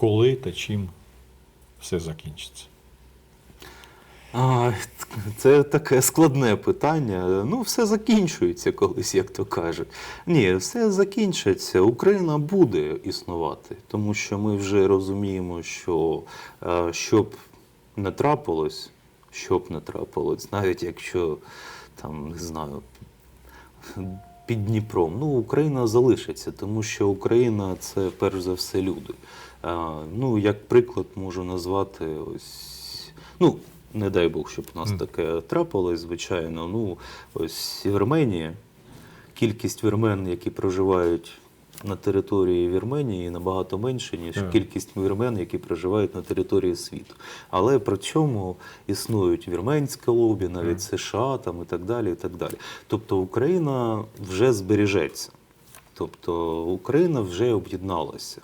коли та чим все закінчиться? А, це таке складне питання. Ну, все закінчується колись, як то кажуть. Ні, все закінчиться. Україна буде існувати, тому що ми вже розуміємо, що е, щоб не трапилось, щоб не трапилось, навіть якщо там не знаю. Під Дніпром. Ну, Україна залишиться, тому що Україна це перш за все люди. Ну, як приклад можу назвати ось. Ну, не дай Бог, щоб у нас таке трапилось, звичайно. Ну, ось Вірменія, кількість вірмен, які проживають на території Вірменії, набагато менше, ніж Так. кількість вірмен, які проживають на території світу. Але при цьому існують вірменське лобі, навіть США там, і так далі. І так далі. Тобто Україна вже збережеться. Тобто Україна вже об'єдналася.